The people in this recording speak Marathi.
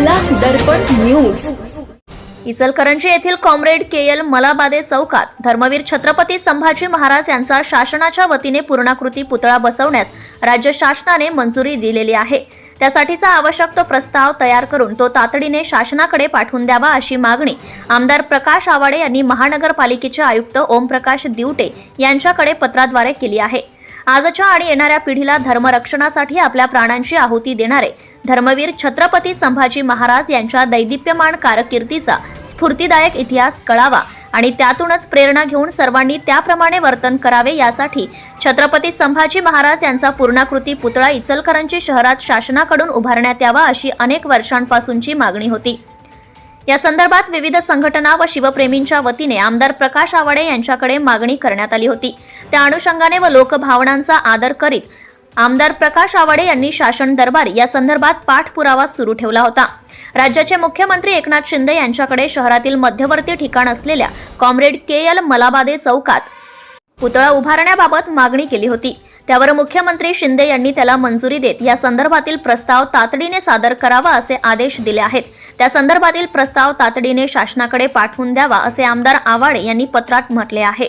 दर्पण न्यूज. इचलकरंजी येथील कॉम्रेड के एल मलाबादे चौकात धर्मवीर छत्रपती संभाजी महाराज यांचा शासनाच्या वतीने पूर्णाकृती पुतळा बसवण्यास राज्य शासनाने मंजुरी दिलेली आहे. त्यासाठीचा आवश्यक तो प्रस्ताव तयार करून तो तातडीने शासनाकडे पाठवून द्यावा अशी मागणी आमदार प्रकाश आवाडे यांनी महानगरपालिकेचे आयुक्त ओमप्रकाश दिवटे यांच्याकडे पत्राद्वारे केली आहे. आजच्या आणि येणाऱ्या पिढीला धर्मरक्षणासाठी आपल्या प्राणांची आहुती देणारे धर्मवीर छत्रपती संभाजी महाराज यांच्या दैदिप्यमान कारकिर्दीचा स्फूर्तीदायक इतिहास कळावा आणि त्यातूनच प्रेरणा घेऊन सर्वांनी त्याप्रमाणे वर्तन करावे यासाठी छत्रपती संभाजी महाराज यांचा पूर्णाकृती पुतळा इचलकरंजी शहरात शासनाकडून उभारण्यात यावा अशी अनेक वर्षांपासूनची मागणी होती. या संदर्भात विविध संघटना व शिवप्रेमींच्या वतीने आमदार प्रकाश आवाडे यांच्याकडे मागणी करण्यात आली होती. त्या अनुषंगाने व लोकभावनांचा आदर करीत आमदार प्रकाश आवाडे यांनी शासन दरबार या संदर्भात पाठपुरावा सुरू ठेवला होता. राज्याचे मुख्यमंत्री एकनाथ शिंदे यांच्याकडे शहरातील मध्यवर्ती ठिकाण असलेल्या कॉम्रेड के एल मलाबादे चौकात पुतळा उभारण्याबाबत मागणी केली होती. त्यावर मुख्यमंत्री शिंदे यांनी त्याला मंजुरी देत या संदर्भातील प्रस्ताव तातडीने सादर करावा असे आदेश दिले आहेत. त्या संदर्भातील प्रस्ताव तातडीने शासनाकडे पाठवून द्यावा असे आमदार आवाडे यांनी पत्रात म्हटले आहे.